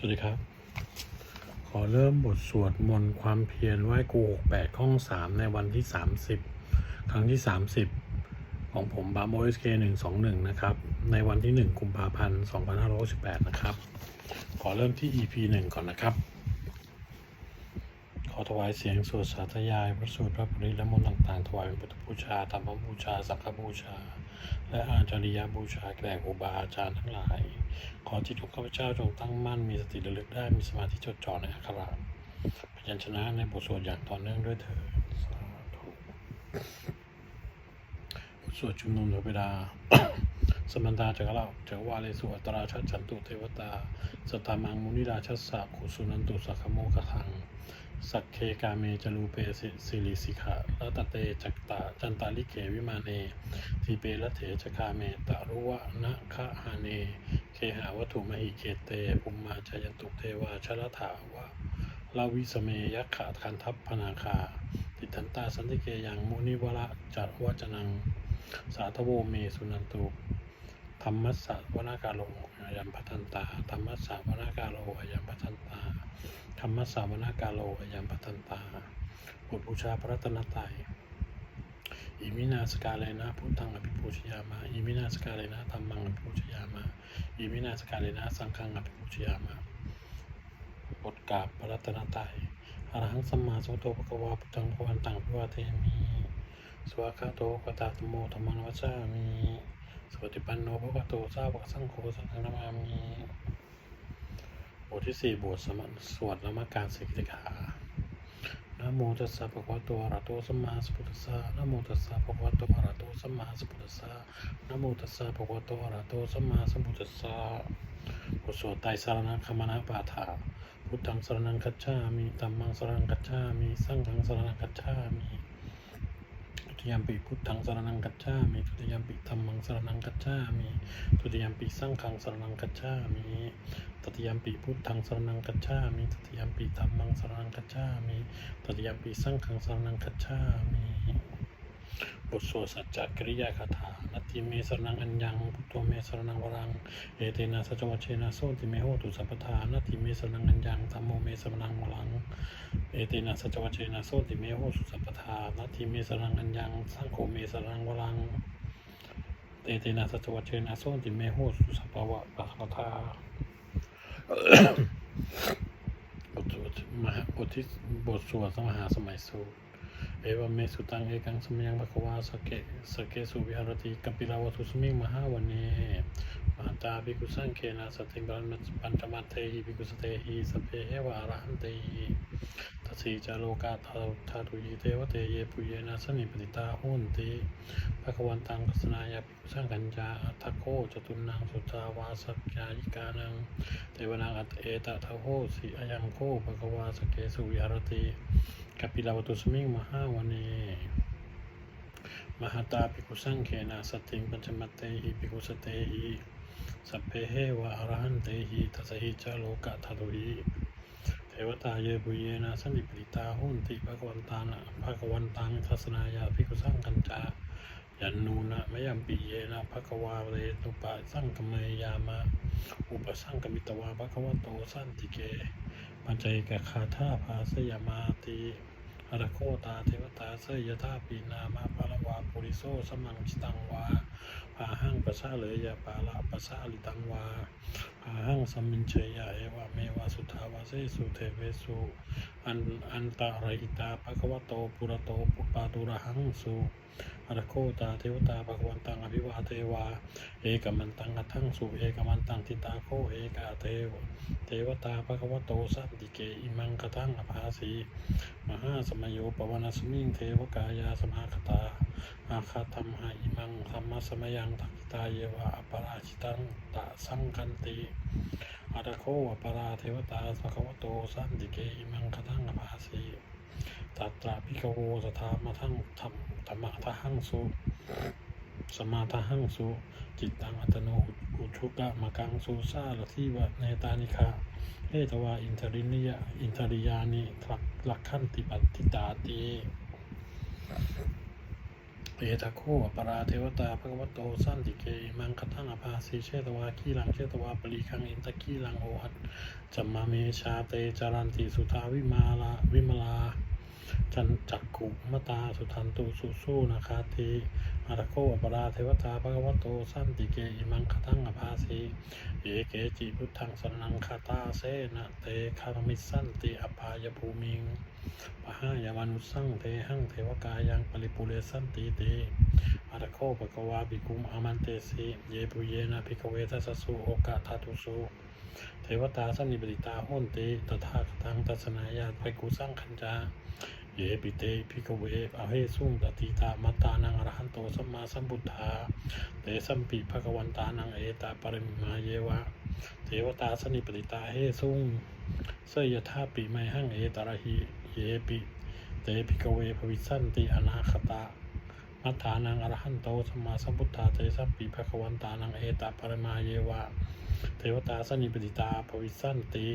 สวัสดีครับ ขอเริ่มบทสวดมนต์ความเพียรไหว้ครูหกแปดข้องสามในวันที่สามสิบครั้งที่สามสิบของผมบาโมเอสเคหนึ่งสองหนึ่งนะครับ ในวันที่หนึ่งกุมภาพันธ์สองพันห้าร้อยสิบแปดนะครับ ขอเริ่มที่ EP หนึ่งก่อนนะครับ ขอถวายเสียงสวดสาธยาย พระสูตรพระปริและมนต์ต่างๆ ถวายเป็นพุทธบูชาธรรมบูชา สังฆบูชา และอาจาริยบูชาแก่ครูบาอาจารย์ทั้งหลาย ขอจิตของข้าพเจ้าจงตั้งมั่นมีสติระลึกได้มีสมาธิจดจ่อในอักขระพยัญชนะในบทสวดอย่างต่อเนื่องด้วยเถิดสาธุบทสวดชุมนุมเทวดาสมันตาจักรเราจักรวาเลสุอัตราชัดฉันตุเทวตา สตามังมุนิราชัสสะขุสุนันตุสักขโมกขัง สักเคกาเมจรูเปสิสิริสิขะละตเตจักตาจันตาลิเกวิมาเนทีเปลเถจคาเมตะรุวะนะคะหาเน เคหาวัตถุมหิเกเตภูมิมาจายันตุเทวาชลถาวะลาวิสเมยักขะคันทัพพนาคา ติทันตาสันติเกยังมุนิวระจัดวัจนัง สาธโวเมสุนันตุธรรมัสสะวนากาโลอายัมพัทันตาธรรมัสสะวนากาโลอายัมพัทันตา ธรรมสสะวนากาโลอายัมพัทันตาบทบูชาพระรัตนตรัยอิมินาสกาเลนะพุทธังอภิปูชยามาอิมินาสกาเลนะธรรมังอภิปูชยามาอิมินาสกาเลนะสังฆังอภิปูชยามาบทกาบพระรัตนตรัยอรหังสัมมาสัมพุทโธภควาพุทธังพวันตังพระวาเทมิสวากาโตกตาธรรมโมธรรมังวัชามิสวัสดิปันโนภควโตสาวกสังโฆสังฆนามามิ บทที่สี่บทสมสวดนมัการสิกขานะโมตัสสะภะคะวะโตอะระโตสัมมาสัมพุทธัสสะนะโมตัสสะภะคะวะโตอะระโตสัมมาสัมพุทธัสสะนะโมตัสสะภะคะวะโตอะระโตสัมมาสัมพุทธัสสะบทสวดไตรสรณคมนะปาฐาพุทธังสรณังคัจฉามิธัมมังสรณังคัจฉามิ สังฆังสรณังคัจฉามิ ติยมปีพุทธังสรนังกัจฉามิทุติยมปีธรรมังสรนังกัจฉามิทุติยมปีสังขังสรนังกัจฉามิตติยามปีพุทธังสรนังกัจฉามิตติยามปีธรรมังสรนังกัจฉามิตติยามปีสังขังสรนังกัจฉามิ บทสวดสัจจกริยาคาถานัตติเมสรณังอัญญังพุทโธเมสรณังวรัง เอเตนะสัจวัชเชนะโสติเมโหตุสัพพทานัตติเมสรณังอัญญังธัมโมเมสรณังวรัง เอเตนะสัจวัชเชนะโสติเมโหตุสัพพทานัตติเมสรณังอัญญังสังโฆเมสรณังวรัง เอเตนะสัจวัชเชนะโสติเมโหตุสัพพวะสัพพทาบทสวดมหาบทที่บทสวดสมหาสมัยสูตร เอวเมสุตังเอกังสมยังภควาสเก สเกสุวิหารติกัปปิลาวทุสมิงมหาวันเนมาตาภิกขุสังเคนะสติบันปัญจมัตเตหิภิกขุสเตหิสพเพเอวะอรหันเตหิทัสสีจาโลกาทาทาตุยิเทวเตเยปุเยนะสมิปติตาหุนติภควันตังกัสนายาภิสังกัญจาอัตถโคจตุนังสุตาวาสักยายิกานังเทวนาอัตเอตทะโหสิอยังโคภะควาสเกสุวิหารติกัปปิลาวตุสมิงมหาวันเนมหาตาภิกขุสังเคนะสติงปัญจมเตหิภิกขุสเตหิสัพเพเหวะอรหันเตหิทัสหิจาโลกะทัตุหิ วตาเยปุเยนะสันติปริตาหุนติภควันตานะภควันตังทัศนายาภิกขุสังกัญจายันนูนะมยัมปิเยนะภควาเรตุปะสังกเมยามะ อุปสังกมิตวาภควโตสันติเกปัจจัยกะคาธาภาสยามาติ อรโคตาเทวตาเสยยธาปีนามาปารวาปุริโซสมังชิตังวาพาหังปัสสาเลยยาปาละปัสสาลิตังวาพาหังสัมมินเชยาเอวะเมวะสุทาวาเสสุเทเวสุอันอันตะรตาปะกวะโตปุระโตปุปปาตุระหังสุ อรโคตาเทวตาภะวันตังอภิวาเทวา เอกมันตังอัทังสุเอกมันตังทิตาโคเอกาเทวเทวตาภะวะโตสันติเกอิมังคทังอภาสีมหาสมโยปวนาสมิงเทวกายาสมาคตาอาคาธรรมหาอิมังธรรมสมยังทักตาเยวะอปราชิตังตะสังคันติอาตโคอปราเทวตาภะวะโตสันติเกอิมังคทังอภาสี ตัตราพิกโวสถามาทั้งธรรมธรรมะทหังสุสมาทหังสุจิตตังอัตโนอุชุกะมะกังสุซาลทิวะเนตานิคาเอตวาอินทรินิยะอินทริยานิหลักหลักขันติปัติตาตี เอตะโคอปราเทวตาภะคะวะโตสั้นติเก มังคตังอภาสีเชตวาคีลังเชตวาปรีคังอินตะคีลังโอหัตจัมมาเมชาเตจารันติสุทาวิมาลาวิมลา จันจักกุมตาสุทันตุสุสู้นาคาติอาระโคอปราเทวตาภะคะวโตสั้นติเกอิมังคทั้งอภาสีเอเกจิพุทธังสนังคาตาเสนะเตคารมิสสันติอภายภูมิงปะหายามานุสังเทหังเทวกายังปริปุเรสันติเตอาระโคปะกวาบิกุมอามันเตสิเยปุเยนะพิกเวทัสสุโอกาทาตุสุเทวตาสันนิบดิตาโหนติตถาคตังตัสนายาภิกขุสังคัญจา เยปิเตพิกเวอเฮสุงตติตามัตตานังอรหันโตสัมมาสัมพุทธาเตสัมปิภะกวันตานังเอตาปริมาเยวะ เทวตาสนิปติตาเฮสุงเสยธาปิไมหังเอตระหิเยปิเตปิกเวภวิสันติอนาคตามัฏฐานังอรหันโตสัมมาสัมพุทธาเตสัมปิภะควันตานังเอตาปรมาเยวะ เทวตาสนิปติตาภวิสันติ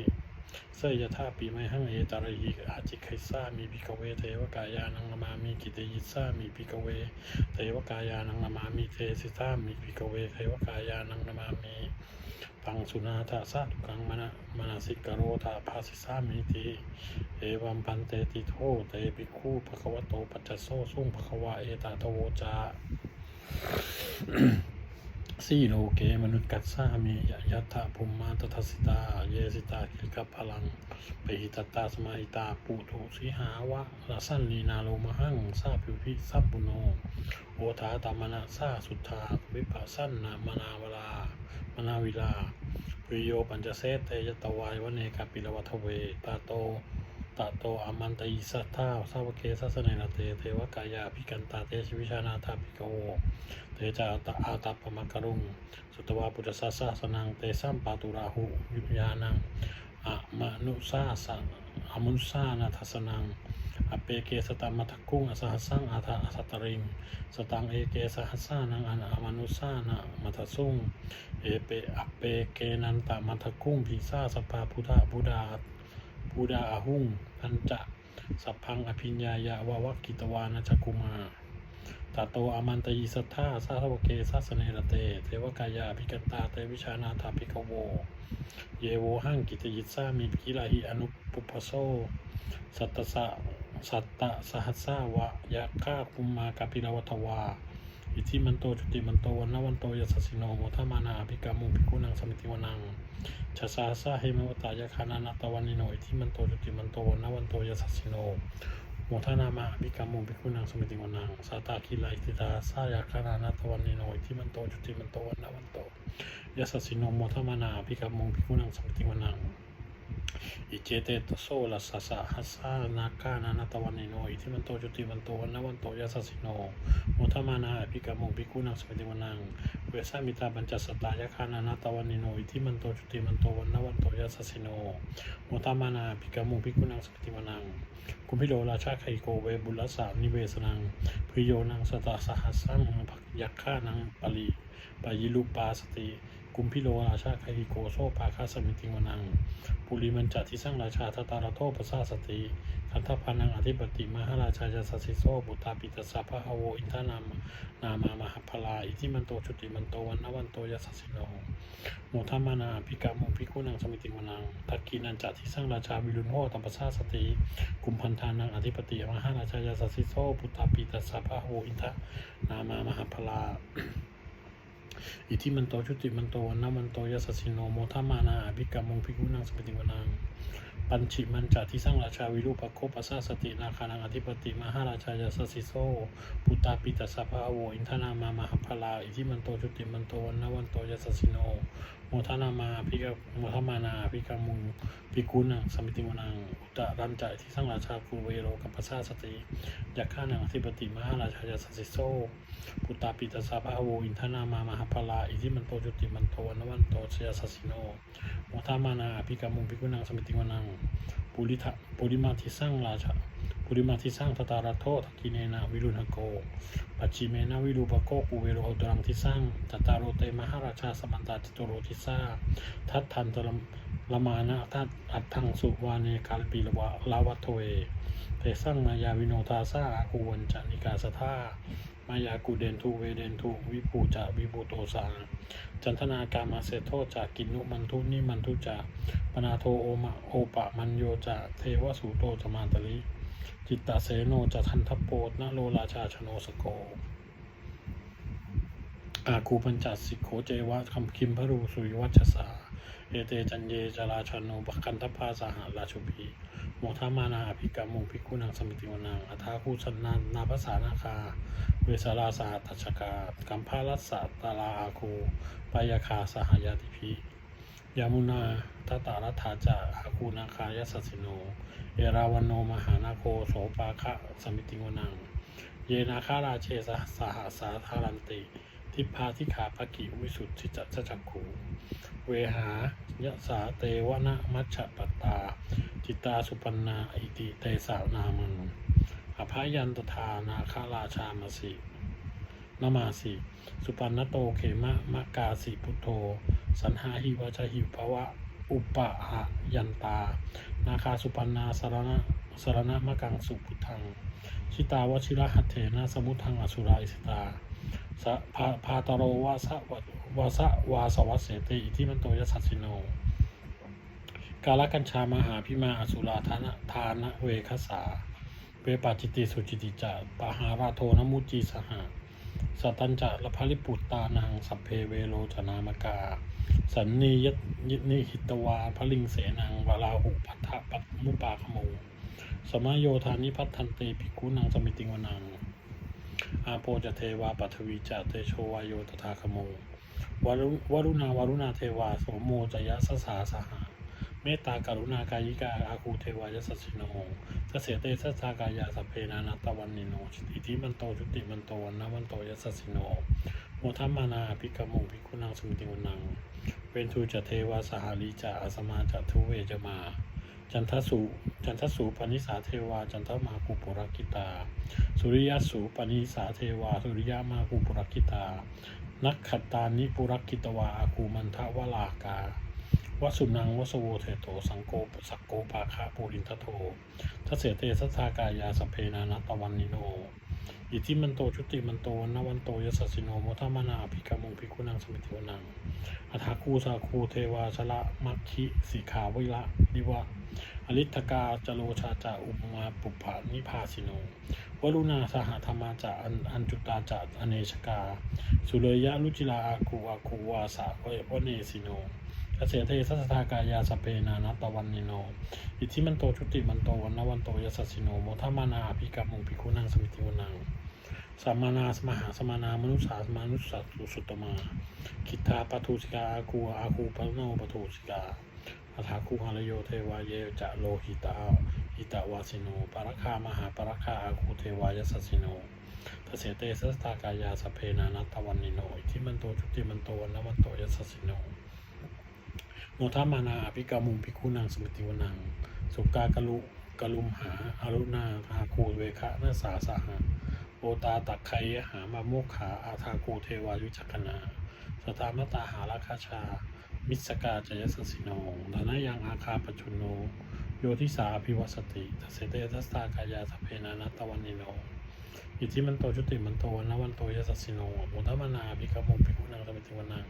เสยธาปิไมหังเอตระหิอาจิไคสามีปิกเวเทวกายานังนามามิกิเตยิสามีปิกเว เทวกายานังนามามิเทสิตามีปิกเวเทวกายานังนามามิตังสุนาทาสาทุกังมนะมนาสิกโรธาภาสิสามิติเอวัมปันเตติโทเตปิคูภะควโตปัจจโซสุงภะควะเอตาโตโวจา สีโลเกมนุษย์กัสสามิยะยัตถะภุมมาตทัสสิตา เยสิตาคิกัปพลังเปหิตตาสมาหิตาปุถุสีหาวะละสันลีนาโลมหังซาพิวพิสัพปุโนโอทาตามนะซาสุทธาวิปัสสันนามนาวลามนาวิลาปิโยปัญจเสเตยตวายวเนกาปิลวัทเวตาโต ตาโตอามันตอิสัทธาสาวเกสัสเนนเตเทวกายาภิกันตาเตชวิชานาธาภิกโวเตจาตอาตาปมะกรุง สุตวาปุจจสสะสนังเตสัมปาตุราหุยุญานังอะมนุสาสังอมุนสานาทัสนังอเปเกสตัมมัทกุงอสหัสสังอาทาสัตตริง สตังเอเกสหัสสานังอนามนุสานะมัทสุงเอเปอเปเกนันตามัทกุงพิซาสภาพุทธบุดา บุดาอาหุงพันจะสัพพังอภิญญายาวาวกิตวานาจกุมาตาโตอามันตยิสัทธาสาสวเกสัสเนรเต เทวกายาภิกตาเตวิชานาถาภิกโว เยโวหังกิตยิสามีกิลาหิอนุปุปโสสัตตสะสัตตะสหัสสาวะยะฆาคุมมากาปิลวัตวา อิทิมันโตจุติมันโตวันวันโตยัสสิโนโมทามานาภิกามุภิกุนังสมิติวนังชะสาสะเฮมวตายะคานานาตวันนิโนอิทิมันโตจุติมันโตวันวันโตยัสสิโนโมทานามาภิกามุภิกุนังสมิติวนังสาตาคิลาอิติตาสายะคานานาตวันนิโนอิทิมันโตจุติมันโตวันวันโตยัสสสิโนโมทามานาภิกามุภิกุนังสมิติวนัง อิเจเตตโซลัสสะสะหัสสานาคานานาตวันนิโนอิทิมันโตจุติมันโตวันนวันโตยัสสิโนโมทมานาอภิกรรมภิกุนังสมิติวนังเวสามิตาบัญจสตายคานานาตวันนิโนอิทิมันโตจุติมันโตวันนวันโตยัสสิโนโมทมานาอภิกรรมภิกุนังสมิติวนังกุมพิโลราชาไคโกเวบุลสานิเวสนังพิโยนังสตาสหัสสังภักยักขานังปลีปายิลุปาสติ กุมพิโลราชาไคโกโซปาคาสมิติวนังปุริมันจัดที่สร้างราชาทตาราโทปสาสติคันทพานังอธิปติมหาราชายาสสิโซบุตาปิตสสะพะฮะโวอินทานามนามามหาพลาอิทิมันโตชุติมันโตวันนวันโตยัสสิโนโมทัมมนาภิกามุภิกุนังสมิติวนังทักกีนันจัดที่สร้างราชาวิรุณโหตัมปสาสติกุมพันธานังอธิปติมหาราชายาสสิโซบุตาปิตสสะพะฮะโวอินทานามามหาพลา อิทิมันโตชุติมันโตวันนามันโตยาสสสิโนโมทามานาอภิกรรมงพิกุนังสปติวนังปัญชิมันจาที่สร้างราชาวิรูปโคปัสสะสตินาคานังอธิปติมหาราชายาสสิโซปุตตาปิตสสะพะโวอินทนามามหาพลาอิทิมันโตชุติมันโตวันนาวันโตยาสสสิโน มทนามาภิกโมทมานาภิกรรมุงภิกุนังสมิติวนังอุตตรันจาที่สร้างราชาคูเวโรกัปปสสาสติยักข้านังอธิปติมหาราชายาสสิโซปุตตาปิตสาภาโวอินทนามามหาพลาอิทิมันโตจุติมันโตนวันโตเสยสัสสิโนโมทมานาอภิกรรมุภิกุนังสมิติวนังปุริทะปุริมาทิสร้างราชา ปุริมาทิสร้างตตาราโททักกิเนนาวิรุณโก ปัจจิเมนาวิรูปโกปุเวโรโหตรังทิสร้างตตารโรเตมหาราชาสมันตาจตุโรทิสาทัตทันตรมละมานะทัตอัตถังสุวาเนกาลปีละวะลาวัตโทเวเตสร้างมายาวิโนทาซาอาคูวันจานิกาสธามายากูเดนทูเวเดนทูวิภูจาวิภูโตสาจันทนาการมาเสโทจากกินุมันทุนิมันทุจาปนาโทโอมะโอปะมันโยจาเทวสูโตจมาตลิ จิตตาเสโนจะทันทโปตนะโลราชาชโนสโก อาคูปัญจสิโขเจวะคำคิมพรูสุยวัชสา เอเตจันเยจราชโนปกันทพาสหาราชุพีโมทามานาอภิกรรมุงภิกขุนังสมิติวนังอัฐาคูสันนานาภาษานาคา เวสาราสาตัชกากัมพาลัสสะตาลาอาคูปายาคาสหายาติพี ยามุนาทตารัฐาจาอาคูนาคายสัสสิโน เอราวันโนมหานาโคโสปาคะสมิติวนัง เยนาคาราเชสหสหสาธารันติ ทิพาทิขาภกิวิสุทธิจัจจักขูเวหายะสาเตวนะมัชฌปตตา จิตตาสุปันนาอิติเตสานามังอภายันตทานาคาราชามสินมาสิ สุปันนโตเขมะมะกาสิพุทโธ สันหาหิวจหิวภวะ อุปะหะยันตา นาคาสุปันนาสารณะสารณะมะกังสุพุทัง ชิตาวชิระหัตเถนะสมุทังอสุราอิสตาสะพาพาตโรวาสะวะวาสะวาสวัสเสติอิทิมันโตยสัสสิโน กาลกัญชามหาพิมาอสุราธนะทานะเวคสา เวปาจิติสุจิติจาปหาราโทนมุจีสหะสตัญจะละภริปุตตานังสัพเพเวโรจนามกา สันนียตยินิหิตวาพระลิงเสนังวาลาหุพัทธปัตมุปาขโมสมายโยธานิพัฒทันเตภิกุนังสมิติวนัง อาโปจะเทวาปัทวีจะเตโชวายโยตถาคโมวรุวรุณาวรุณาเทวาโสโมจยะสสาสหาเมตตากรุณากายิกาอาคูเทวายสัสสิโนสเสเตสัสากายาสเพนานาตวันนิโนอิทิมันโตจุติมันโตวันนาวันโตยสัสสิโน โมทัมมานาภิกขโมภิกขุนังสมิติวนัง เวนทูจะเทวาสหาลิจะอาสมาจะทุเวจมา จันทสุจันทสุปนิสาเทวา จันทมาคุปุรกิตา สุริยสุปนิสาเทวา สุริยมาคุปุรกิตา นักขัตตานิปุรกิตวาอาคูมันทวลากาวสุนังวสโวเทโตสังโกสักโกปาคะปูรินทโททัเสเตสัทากายาสพเพนานาตวันนิโน อิทิมันโตชุติมันโตนวันโตยสสสิโนโมทามานาภิกขมุงภิกุนังสมิติวนังอัฐาคูสาคูเทวาชละมัคคิสีขาวิละดิวะอริทกาจโลชาจาอุปมาปุปานิพาสิโนวรุณาสหธรรมาจาอันจุตาจาอเนชกา สุเลยะรุจิลาอาคูอาคูวาสะเววเนสิโนเกษเทสัสทากายาสเพนานัตตวันนิโน อิทิมันโตชุติมันโตวันนวันโตยสัสสิโนโมทามานาอภิกรรมุงภิกุนังสมิติวนัง สัมมานาสมหาสมานามนุษย์สาสมานุษย์สัตตุสุตตมา คิทาปทุสิกาอาคูอาคูปโนปทุสิกาอัฐาคูหารโยเทวาเยจะโลหิตาหิตาวาสิโนปารคามหาปารคาอาคูเทวายสัสสิโนทเสเตสัสตากายาสเพนานัตวันนิโนอิทิมันโตจุติมันโตวันนวันโตยสัสสิโนโมทามานาอภิกามุงภิกขุนังสมติวนัง สุกากะลุกะลุมหาอารุณาอาคูเวคะนาสาสหะ โอตาตักไคยหามาโมกขาอาทาคูเทวายุจักขณาสตามตาหาราคาชา มิสกาจยสสิโนดานายังอาคาปชุนโน โยทิสาอภิวัสติทเสเตทัสตากายาสเพนานัตวันนิโน อิทิมันโตชุติมันโตวันวันโตยสัสสิโนโมทมนาภิกขมุงภิกุนังสมิติวนัง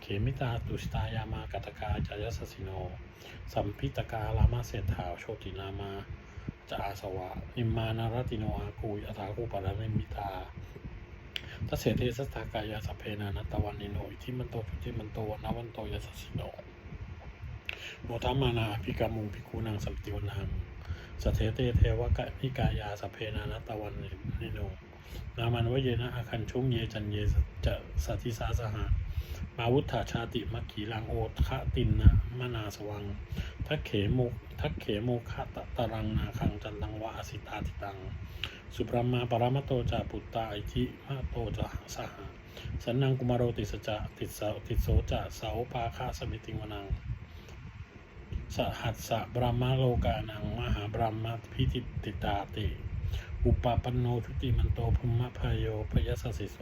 เขมิตาตุสตายามากัตกาจายสสิโน สัมพิตกาลามาเศรษฐาโชตินามา จาอาสวะนิมมานารติโนอากูยอัฐาคูปาริมิตาทัสเสเทสัสตากายาสเพนานัตตวันนิโนอิทิมันโตจุติมันโตวันวันโตยสัสสิโนโมทัมมานาภิกามุงภิกขุนังสัมติวนังสเทเตเทวกะนิกายาสเพนานัตตวันนิโนนามันวเยนะอาคันชุงเยจันเยจะสัติสาสหะมาวุฒาชาติมัคคีลังโอคะตินนะมนาสวังทักเขโม ทักเขโมคะตะตะรังนาคังจันตังวะอสิตาติตัง สุปรมาปรามโตจาปุตตาอิทิมาโตจะสหะสันนังกุมารโรติสจะติดเสาติดโสจะเสาปาคาสมิติงวนังสหัสสะบรมโลกานังมหาบรมพิติติตาติ อุปปันโนทุติมันโตภุมมะพายโยพยสสสิโส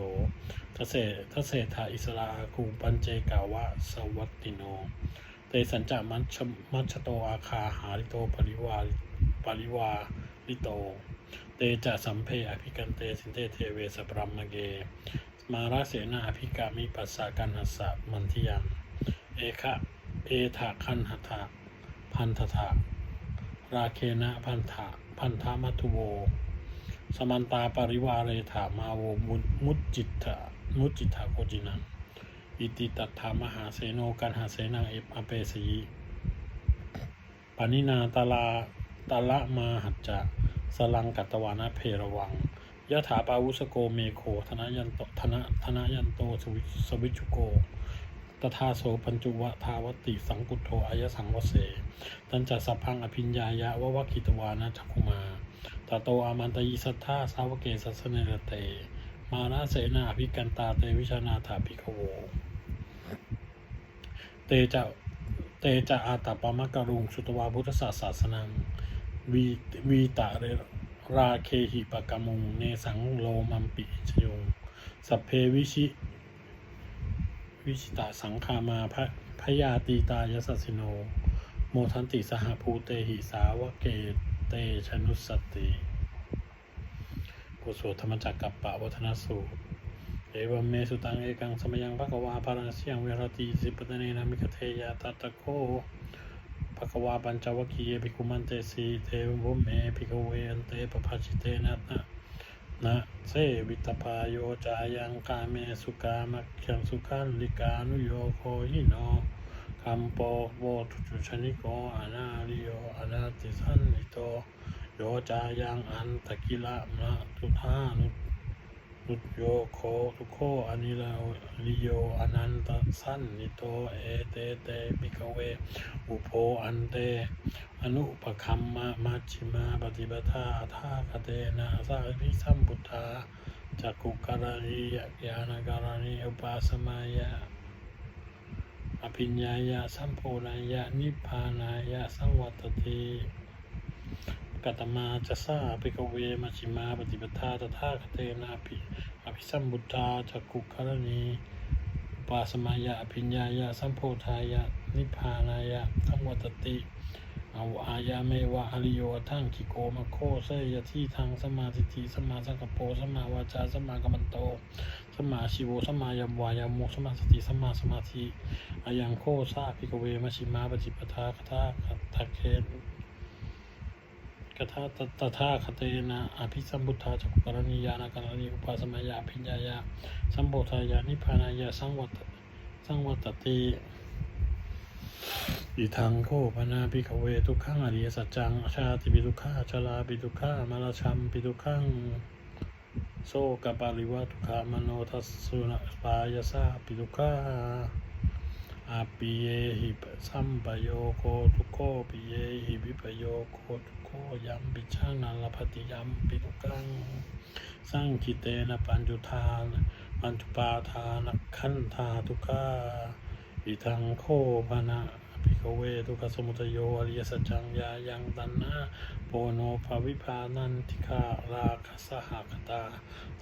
ทเสทเสถาอิสลาคูปัญเจกาวะสวัตติโน เตสัญจามัชมัชโตอาคาหาริโตปริวาปริวาริโต เตเตจะสัมเพอภิกันเตสินเตเทเวสปรัมมเก มาราเสนาอภิกามิปัสสากันหัสสะมันทิยันเอคะเอถาคันหัตถะพันธถาราเคนะพันธะพันธามัทุโว สมันตาปริวาเรถามาโวมุตมุจจิตถะมุจจิตถาโคจินัง อิติตัตถามหาเสโนกันหาเสนังเอปอเปสีปานินาตาลาตาละมาหัจจะสลังกัตวานะเพระวังยะถาปาวุสโกเมโคธนยันโตธนธนยันโตสวิสวิจุโกตถาโสปัญจุวะทาวติสังกุโทอายสังวเส ตันจัสสพพังอภิญญายะวะวะคิตวานะจักุมาตาโตอามันตยิสัทธาสาวเกสัสเนรเต มานาเสนาอภิกันตาเตวิชานาถาภิกขโว เตจะเตจะอาตาปมะกรุงสุตวาพุทธศาสสนังวีวีตะเรราเคหิปกมุง เนสังโลมัมปิชยงสัพเพวิชิ วิชิตาสังคามาพระพยาตีตายสัสสิโน โมทันติสหภูเตหิสาวะเกเตชนุสติโกโสธรรมจักกัปปะวัฒนสูตร เอวเมสุตังเอกังสมยังภะควาภารังเสียงเวรติสิปตเนนามิกเทยาตัตะโคภะควาปัญจวคคียภิกุมันเตสีเทวุเมภิกเวอันเตปภาชิเตนะนะนะเสวิตปายโยจายังกาเมสุกามักขังสุขันลิกานุโยโคหิโนคัมโปโวทุจุชนิโกอานาลิโยอานาติสันนิโตโยจายังอันตะกิละมะทุธานุ ทุตโยโคทุโคอนิลาลิโยอนันตสันนิโตเอเตเตปิกเว อุโพอันเต อนุปคัมมะมัชชิมาปฏิปทาทาคเตนะสาวิสัมพุทธาจักกุการณียญาณการณีอุปาสมายะอภิญญายะสัมโพนายะนิพพานายะสังวัตติ กัตมาจะสาปิกเวมัชชิมาปฏิปทาตถาคเตนะภิอภิสัมพุทาจักกุการณีปาสมายะอภิญญายะสัมโพธายะ นิพพานายะสังวัตติเอาอายาเมวะอริโยทั้งคิโกมาโคเสยที่ทางสมาทิฏฐิสมาสังกโปสมาวาจาสมากรรมันโต สมาชิโวสมายามวายามุสมาสติสมาสมาธิอายังโคซาภิกเวมชิมาปจิปทาคทาคทาเค กทาตถาคเตนะอภิสัมพุทธาจักกุกรณียานาการณีอุปาสมายาพิญญายาสัมโพธายานิพานายาสังวัตสังวัตติอิทังโคปนาปิขเวทุกขังอริยสัจจังชาติปิทุกขาชราปิทุกขามาลาชัมปิทุกขังโซกปาริวะทุขา มโนทัสสุนปายาสาปิทุกขา อาปิเยหิปสัมปโยโคทุโคปิเยหิวิปโยโคทุโคยัมปิช่างนันลปฏิยัมปิทุกังสร้างคิเตนะปัญจุทานปัญจุปาทานขันธาทุกขาอิทังโคปนะ ภิกขเวทุกขสมุทโยอริยสัจจังยายังตันนาโปโนภาวิพานันทิฆาราคสหคตา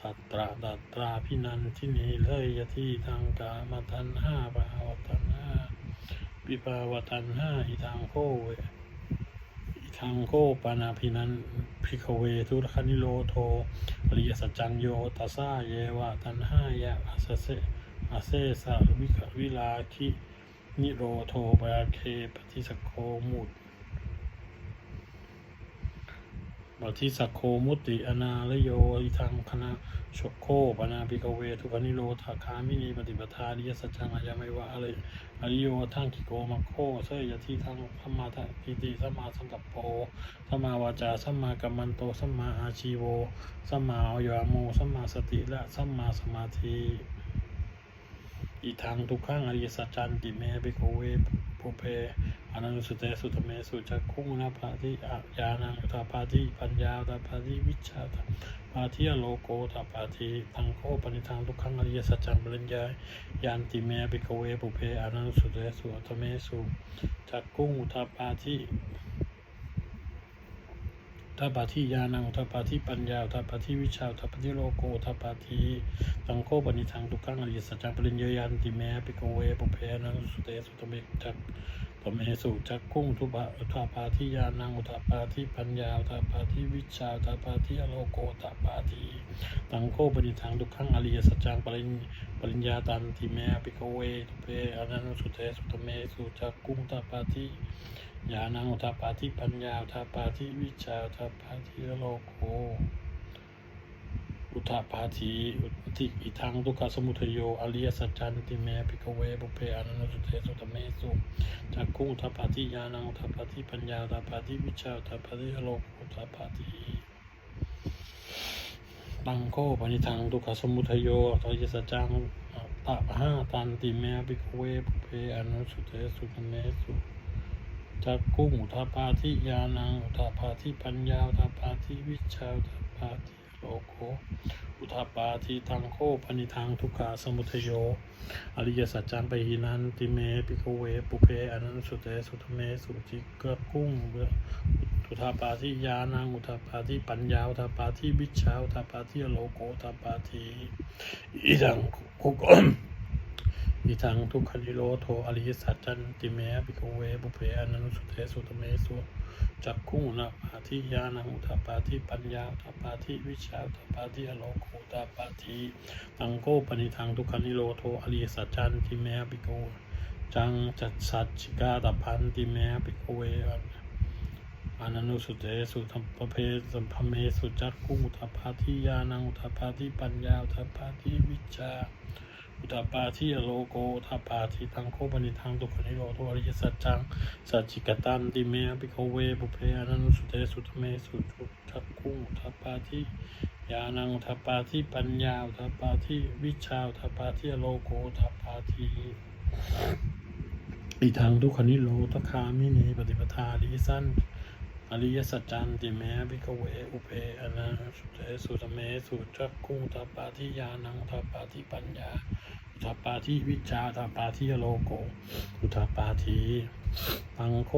ตัตระตัตราพินันทินีเลยยที่ทางกามตันห้าปภาวตันห้าปิภาวตันห้าอิทังโคเวอิทังโคปานาพินันภิกขเวทุรคนิโลโทอริยสัจจังโยตัสสาเยวะตันห้ายะอัสสะเสอาเซสาวิกวิลาคิ นิโรโทบาเคปฏิสโคมุตปฏิสโคมุติอนาลโยอิทังคณะชโคปนาปิกเวทุกนิโรธาคามินีปฏิปทาริยสัจจังอายาไม่วะอะไรอริโยทั้งกิโกมัคโคเสยยที่ทั้งธรรมาทิติสัมมาสังกัปโปสัมมาวาจาสัมมากัมมันโตสัมมาอาชีโวสัมมาอายาโมสัมมาสติและสัมมาสมาธิ อีทางทุกข้างอริยสัจจันติเมปิโคเวภูเพอนันตุสเตสุตเมสุจักขุงนาภาธิอาญาณังตาภาธิปัญญาตาภาธิวิชาตาภาธิอโลโกตาภาธิทังโคปนิทางทุกข้างอริยสัจจันปริญญายานติเมปิโคเวภูเพอนันตุสเตสุตเมสุจักขุงตาภาธิ ทปาทิยานังอุทปาทิปัญญาอุทปาทิวิชาอุทปาทิโลโกอุทปาทิตังโคปนิทังทุกขังอริยสัจจปริญญายันติเมปิโกเวปุเพนังสุเตสุตเมจักปเมสุจักกุ้งทุบะอุทปาทิยานังอุทปาทิปัญญาอุทปาทิวิชาอุทปาทิโลโกอุทปาทิตังโคปนิทังทุกขังอริยสัจจปริญปริญญาตันติเมปิโกเวปุเพอนันสุเตสุตเมสุจักกุ้งอุทปาทิ ญาณังอุทาปาทิปัญญาอุทาปาทิวิชาอุทาปาทิโลโกอุทาปาทิอุทิอิทังทุกขสมุทโยอริยสัจจันติเมพิกเวบุเพอนันตุเตสุตเมสุจักขุอุทาปาทิญาณังอุทาปาทิปัญญาอุทาปาทิวิชาอุทาปาทิโลโกอุทาปาทิตังโคปนิทังทุกขสมุทโยอริยสัจจังตะห้าตันติเมพิกเวบุเพอนันตุเตสุตเมสุ จักกุ้งอุทาปาทิยานังอุทาปาทิปัญญาอุทาปาทิวิชาอุทาปาทิโลโกอุทาปาทิทังโคปนิทังทุกขาสมุทโย อริยสัจจังปหินันติเมปิโกเวปุเพอนันสุเตสุตเมสุจิกะกุ้งอุทาปาทิยานังอุทาปาทิปัญญาอุทาปาทิวิชาอุทาปาทิโลโกอุทาปาทิอิดังกุกอิ ทังทุกขนิโรโทอริยสัจจันติเมปิโกเวบุเพอนันสุเทสุตเมสุจักขุนาปาทิยานังอุทาปาทิปัญญาอุทาปาทิวิชาอุทาปาทิอโลโกอุทาปาทิตังโกปนิทังทุกขนิโรโทอริยสัจจันติเมปิโกจังจัตสัจจิกาตพันติเมปิโกเวอานันุสุเตสุธรรมประเพสัมภเมสุจักขุอุทาปาทิยานังอุทาปาทิปัญญาอุทาปาทิวิชา อุตปาทิโลโกอุตปาทิทังโคปนิทังตุขนิโรโทอริยสัจจังสัจจิกตันติเมปิโคเวบุเพอนันสุเตสุตเมสุจุจักกุงอุตปาทิยานังอุตปาทิปัญญาอุตปาทิวิชาอุตปาทิโลโกอุตปาทิอิทังทุกขนิโรตคามิเนปฏิปทาดิสัน อริยสัจจันติเมปิกเว อุเพอนันสุเตสุตเมสุจักกุงตตปาทิยานังตตปาทิปัญญาอุทาปาทิวิชาอุทาปาทิโลโกอุทาปาทิตังโค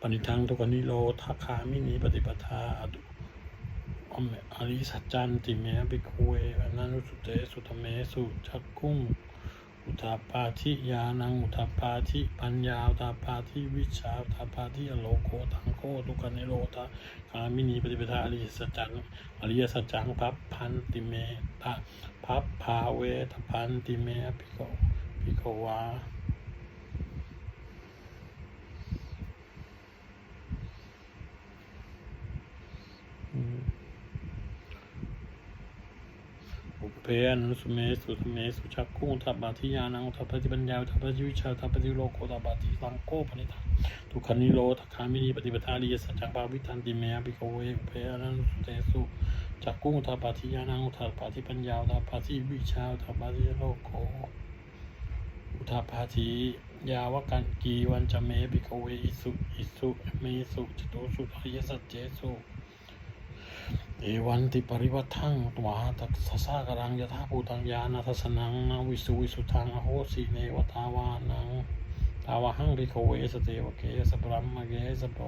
ปณิทังทุกนิโรทัคามินีปฏิปทาอดุอมอริสัจจันติเมปิคุเวอนันตุสุเตสุตเมสุจักกุง อุทาปาทิยานังอุทาปาทิปัญญาอุทาปาทิวิชาอุทาปาทิอโลโกตังโคทุกันิโรธาคามินีปฏิปทาอริยสัจจังอริยสัจจังพับพันติเมตาพับพาเวทพันติเมพิโกพิโกวาอืม อุเพนสุเมสุสเมสุชักกุ้งทับปาทิยานังทับปฏิปัญญาทับปฏิวิชาทับปฏิโลโกทับปฏิสังโกปนิทังทุกขานิโรธคามินีปฏิปทาริยสัจจังปาวิทันติเมพิโกเวอุเพนันสุเตสุจักกุ้งทาปาทิยานังอุทาปาทิปัญญาอุทาปาทิวิชาอุทาปาทิโลโกอุทาปาทิยาวกันกีวันจะเมปิกเวอิสุอิสุเมสุจตุสุอริยสัจเจสุ เอวันติปริวัทังตวาตัสสะกรังยถาภูตังยานาทัสนังนาวิสุวิสุทังอโหสีเนวตาวานังตาวะหังปิกเวสเตวเกสปรัมมะเกสโป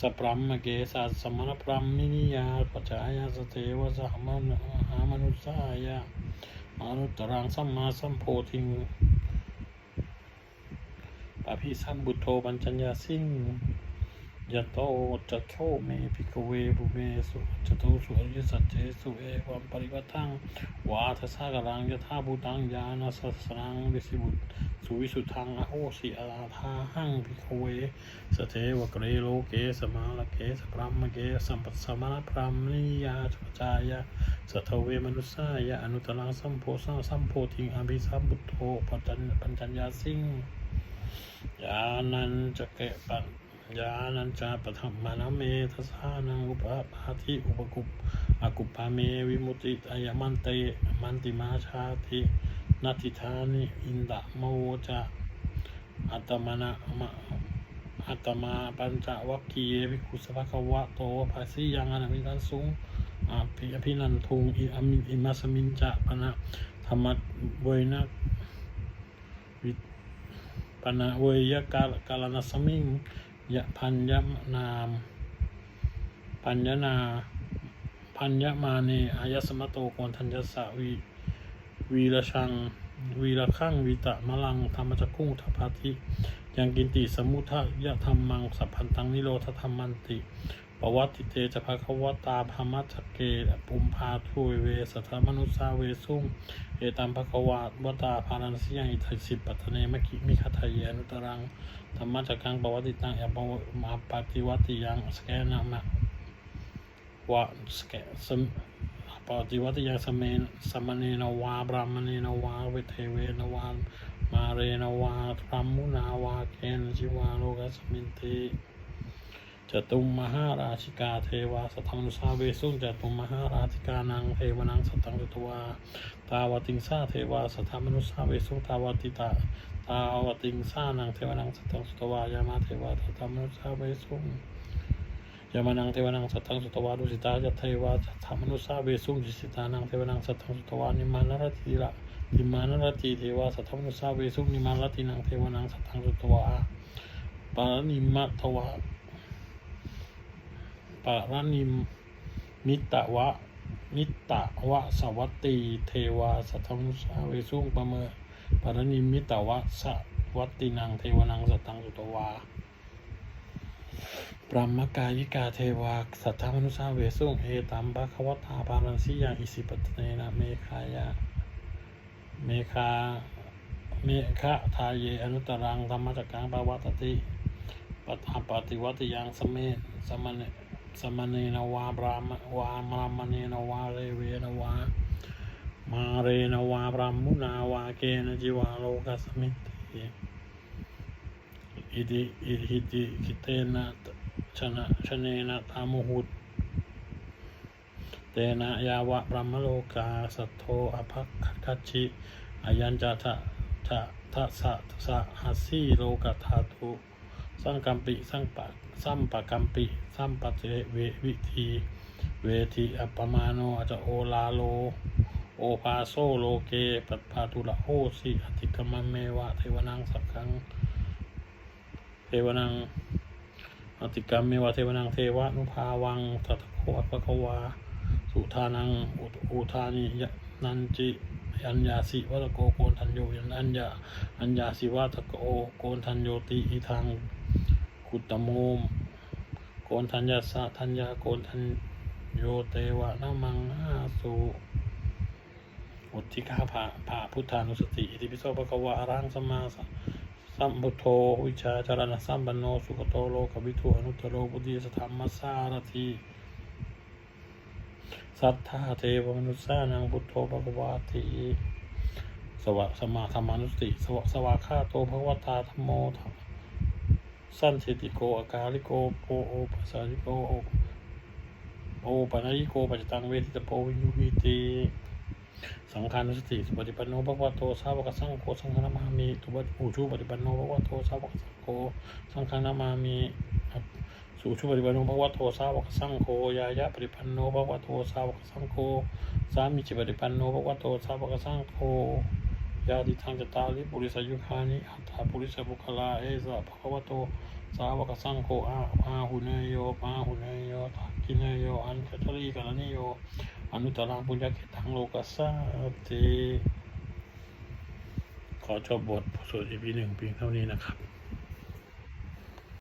สพรัมมเกสัสสมณพรัมมินิยาปัจจายาสเทวสหมนหามนุสายาอนุตรังสัมมาสัมโพธิงปะพิสัมบุตโธปัญจัญญาสิง ยะโตจะโชเมพิกเวบุเมสุจะโตสุอริยสัจเจสุเอวัมปริวัตังวาทสากรังยะธาภูตังยานาสัสนังวิสิบุตสุวิสุทังอโหสิอาราธาหังพิกเวสเทวกเรโลเกสมาลเกสพรัมเกสัมปัสมณพรัมนิยาจปจายะสัทเวมนุสายะอนุตตรังสัมโพสังสัมโพธิงอภิสัมบุตโธปัญปัญจัญญาสิงยานันจะเกปัญ ญานันจะปฐมมานะเมทัสานังอุปปาทิอุปกุปอากุปปาเมวิมุตติอายมันเตมันติมาชาตินัติธานิอินดะโมจะอัตตมนะมะอัตมาปัญจวัคคีย์ภิกขุสภควะโตภาสียังอนามิทันสุงอาภิอภินันทุงอิอมิอิมัสมินจะปนะธรรมะเวยนะวิปนะเวยยะกาลกาลนัสมิง ยะพันยะนาม พัญญนา พัญญมาเนอายสมโตโกนทัญญสาวีวีระชัง วีระขังวีตะมะลังธรรมจักกุ้งทัพพาธิยังกินติสมุทะยะธรรมังสัพพันตังนิโรธธรรมันติ ปวัติเตจะภาควตาภามัจจเกปุมพาทุยเวสัทธมนุสาเวสุงเอตัมภควาตวตาภารันสิยังอิทัยสิปัตเนมกิมิคทายอนุตรังธรรมจักกังปวัติตังอปวมาปฏิวัติยังสแกนามะวะสแกสมปฏิวัติยังสเมนสมเนนวาบรามเนนวาเวเทเวนวามาเรนวาธรรมุนาวาเกนจิวาโลกัสมินติ จตุมมหาราชิกาเทวาสัทธมนุสาเวสุงจตุมมหาราชิกานังเทวนังสัตตังสุตวาตาวติงสาเทวาสัทธมนุสาเวสุงตาวติตาตาวติงสานังเทวนังสัตตังสุตวายามาเทวาสัทธมนุสาเวสุงยามานังเทวนังสัตตังสุตวาดุสิตาจะเทวาสัทธมนุสาเวสุงจิสิตานังเทวนังสัตตังสุตวานิมานรติละนิมานรติเทวาสัทธมนุสาเวสุงนิมานรตินังเทวนังสัตตังสุตวาปานิมัตถวา รณิมมิตะวะมิตะวะสวัตตีเทวาสัทธมุสาเวสุงปะเมปารณิมมิตะวะสวัตตินังเทวนังสัตตังสุตวาปรมกายิกาเทวาสัทธมนุสาเวสุงเอตัมภะคะวตาปารันสียังอิสิปตเนนะเมคายะเมคาเมฆะทายเยอนุตรังธรรมจักกังปวัตติปัตถปฏิวัติยังสเมสมเน สมเนนวาบรามวามรามเนนวาเรเวนวา มาเรนวาบรามุนาวาเกนจิวาโลกัสมิติอิติอิหิติกิเตนะชนะชเนนะตามหุตเตนะยาวะบรมโลกาสัทโธอภัคคัจฉิอายัญจะทะทะทะสะสะหัสสีโลกธาตุ สังกัมปิสังปะสัมปะกัมปิสัมปะเจเววิธีเวทีอัปปมาโนอาจจะโอลาโล โอภาโซโลเกปัปาตุละโหสิอติกรรมเมวะเทวนังสักขังเทวนังอติกรรมเมวะเทวนังเทวะนุภาวังตัตโคอัปะควาสุทานังอุอุทานิยะนันจิอัญญาสิวัตโกโกนทันโยยันอัญญาอัญญาสิวัตโกโกนทันโยติอีทาง ขุตโมมโกนทัญญาสะทัญญาโกนทัญโยเตวะนามังอาสุอุทิกาภาภาพุทธานุสติอิติปิโสภะควะอรังสมาสัมพุทโธวิชาจารณะสัมปันโนสุขโตโลกวิทูอนุตตโรบุติสธรรมสารทีสัทธาเทวมนุสสานังพุทโธภะควาติสวะสมาธรรมานุสติ สวะสวาคาโตภะควตาธรรมโมธรรม สันเทติโกอากาลิโกโปโอปัสสาลิโกโอโอปัญญิโกปัจจตังเวทิตโปวิยุวิติสังฆานุสติสุปฏิปันโนภคะวะโตสาวกสังโฆสังฆนามามิตุบัติอุชุปฏิปันโนภคะวะโตสาวกสังโฆสังฆนามามิสุชุปฏิปันโนภคะวะโตสาวกสังโฆยายะปฏิปันโนภคะวะโตสาวกสังโฆสามิจิปฏิปันโนภคะวะโตสาวกสังโฆ ยาติทางจตาลิปุริสยุคานิอัตถาปุริสบุคลาเอสะภะควโต สาวกสังโฆอาพาหุเนยโยปาหุเนยโยทักกินเนยโยอันคัตรีกันนิโยอนุตตรังปุญญาเกตังโลกัสสะติขอจบบทสวดอีพีหนึ่งเพียงเท่านี้นะครับ